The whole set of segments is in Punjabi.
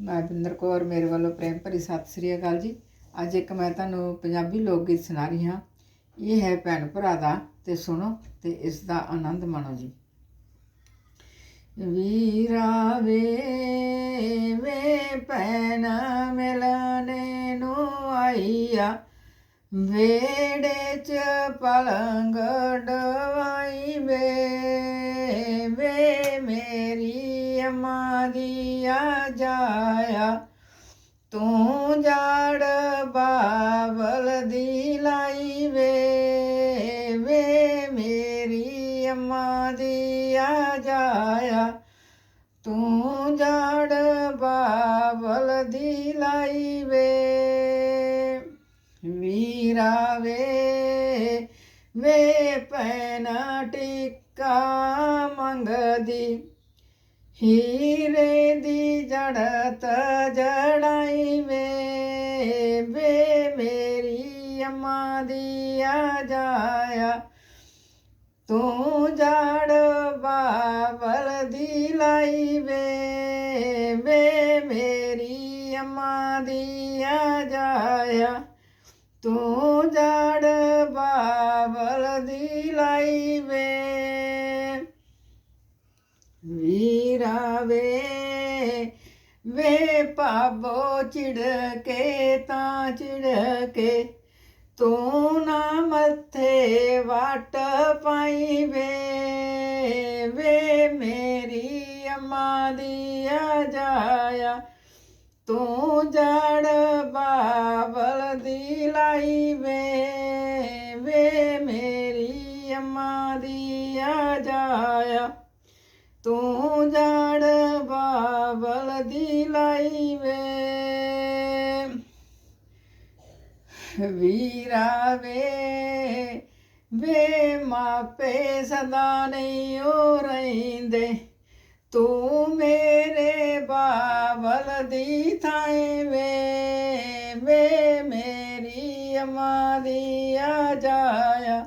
ਮੈਂ ਬਿੰਦਰ ਕੌਰ, ਮੇਰੇ ਵੱਲੋਂ ਪ੍ਰੇਮ ਭਰੀ ਸਤਿ ਸ੍ਰੀ ਅਕਾਲ ਜੀ। ਅੱਜ ਇੱਕ ਮੈਂ ਤੁਹਾਨੂੰ ਪੰਜਾਬੀ ਲੋਕ ਗੀਤ ਸੁਣਾ ਰਹੀ ਹਾਂ। ਇਹ ਹੈ ਭੈਣ ਭਰਾ ਦਾ ਤੇ ਸੁਣੋ ਤੇ ਇਸ ਦਾ ਆਨੰਦ ਮਾਣੋ ਜੀ। ਵੀਰਾ ਵੇ ਵੇ ਭੈਣ ਮਿਲਣੇ ਨੂੰ ਆਈਆ। ਵੇੜੇ ਚ ਪਲੰਗ ਡਵਾਈ ਵੇ ਵੇ ਮੇਰੀ ਅਮਾਂ ਦੀ ਆ ਜਾਇਆ। ਤੂੰ ਜੜ ਬਾਬਲ ਦੀ ਲਾਈ ਵੇ ਵੇ ਮੇਰੀ ਅਮਾਂ ਦੀ ਆ ਜਾਇਆ। ਤੂੰ ਜੜ ਬਾਬਲ ਦੀ ਲਾਈ ਵੇ, ਵੀਰਾ ਵੇ ਵੇ ਪੈਨਾ ਟਿੱਕਾ ਮੰਗਦੀ। ਹੀਰੇ ਦੀ ਜੜਤ ਜੜਾਈ ਵੇ ਵੇ ਮੇਰੀ ਅਮਾਂ ਦੀ ਆ ਜਾਇਆ ਤੂੰ ਜੜ ਬਾਬਲ ਦੀ ਲਾਈ ਵੇ ਵੇ ਮੇਰੀ ਅਮਾਂ ਦੀ ਆ ਜਾਇਆ ਤੂੰ ਜੜ ਬਾਬਲ ਦੀ ਲਾਈ ਵੇ ਵੀਰਾ ਵੇ ਵੇ ਪਾਬੋ ਚਿੜਕੇ ਤਾਂ ਚਿੜਕੇ ਤੂੰ ਨਾ ਮੱਥੇ ਵਾਟ ਪਾਈ ਵੇ। ਵੇ ਮੇਰੀ ਅਮਾਂ ਦੀ ਆ ਜਾਇਆ ਤੂੰ ਜੜ ਬਾਬਲ ਦੀ ਲਾਈ ਵੇ। ਬਾਬਲ ਦੀ ਲਾਈ ਵੇ ਵੀਰਾ ਵੇ ਵੇ ਮਾਪੇ ਸਦਾ ਨਹੀਂ ਹੋ ਰਹਿੰਦੇ। ਤੂੰ ਮੇਰੇ ਬਾਬਲ ਦੀ ਥਾਂ ਵੇ ਵੇ ਮੇਰੀ ਅਮਾਂ ਦੀ ਆ ਜਾਇਆ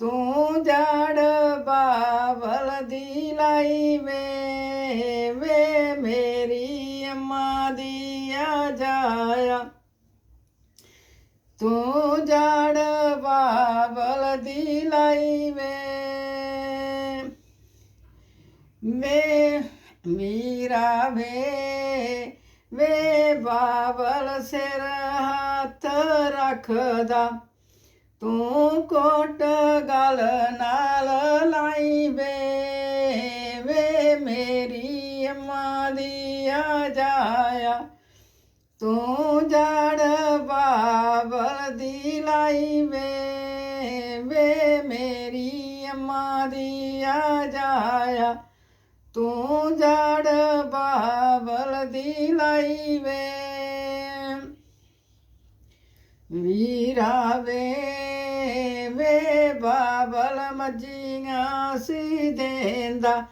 ਤੂੰ ਜੜ ਬਾਬਲ ਦੀ ਲਾਈ ਵੇ ਤੂੰ ਜੜ ਬਾਬਲ ਦੀ ਲਾਈ ਵੇ। ਵੇ ਮੀਰਾ ਵੇ ਵੇ ਬਾਬਲ ਸਿਰ ਹੱਥ ਰੱਖਦਾ। ਤੂੰ ਕੋਟ ਗਲ ਨਾਲ ਲਾਈ ਵੇ ਵੇ ਮੇਰੀ ਮਾਂ ਦੀ ਆ ਜਾਇਆ ਤੂੰ ਜੜ ਬਾਬਲ ਦੀ ਲਾਈ ਵੇ ਵੇ ਮੇਰੀ ਅੰਮਾ ਦੀ ਆ ਜਾਇਆ ਤੂੰ ਜੜ ਬਾਬਲ ਦੀ ਲਾਈ ਵੇ, ਵੀਰਾ ਵੇ ਵੇ ਬਾਬਲ ਮਜ਼ੀਆਂ ਸੀ ਦੇਂਦਾ।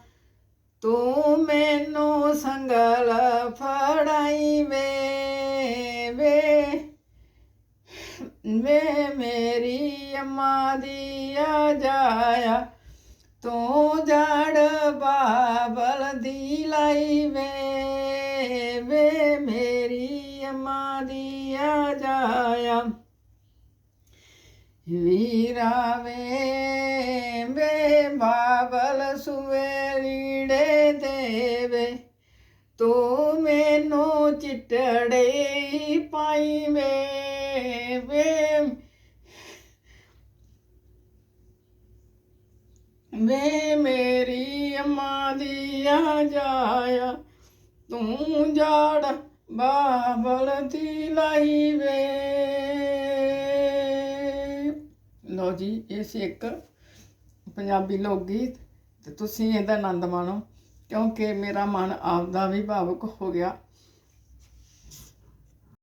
ਤੂੰ ਮੈਨੂੰ ਸੰਗਲ ਫੜਾਈ ਵੇ ਵੇ ਮੇਰੀ ਅਮਾਂ ਦੀ ਆ ਜਾਇਆ ਤੂੰ ਜੜ ਬਾਬਲ ਦੀ ਲਾਈ ਵੇ। ਵੇ ਮੇਰੀ ਅਮਾਂ ਦੀ ਆ ਜਾਇਆ ਵੀਰਾ ਵੇ। ਵੇ ਬਾਬਲ ਸੁਵੇਰੀੜੇ ਦੇਵੇ, ਤੂੰ ਮੈਨੂੰ ਚਿੱਟੜੇ ਪਾਈ ਵੇ। ਵੇ ਵੇ ਮੇਰੀ ਅਮਾਂ ਦੀ ਆ ਜਾਇਆ ਤੂੰ ਜਾੜ ਬਾਬਲ ਦੀ ਲਾਈ ਵੇ ਲੋ ਜੀ, ਇਹ ਸੀ ਇੱਕ ਪੰਜਾਬੀ ਲੋਕ ਗੀਤ ਤੇ ਤੁਸੀਂ ਇਹਦਾ ਆਨੰਦ ਮਾਣੋ ਕਿਉਂਕਿ ਮੇਰਾ ਮਨ ਆਪਦਾ ਵੀ ਭਾਵੁਕ ਹੋ ਗਿਆ।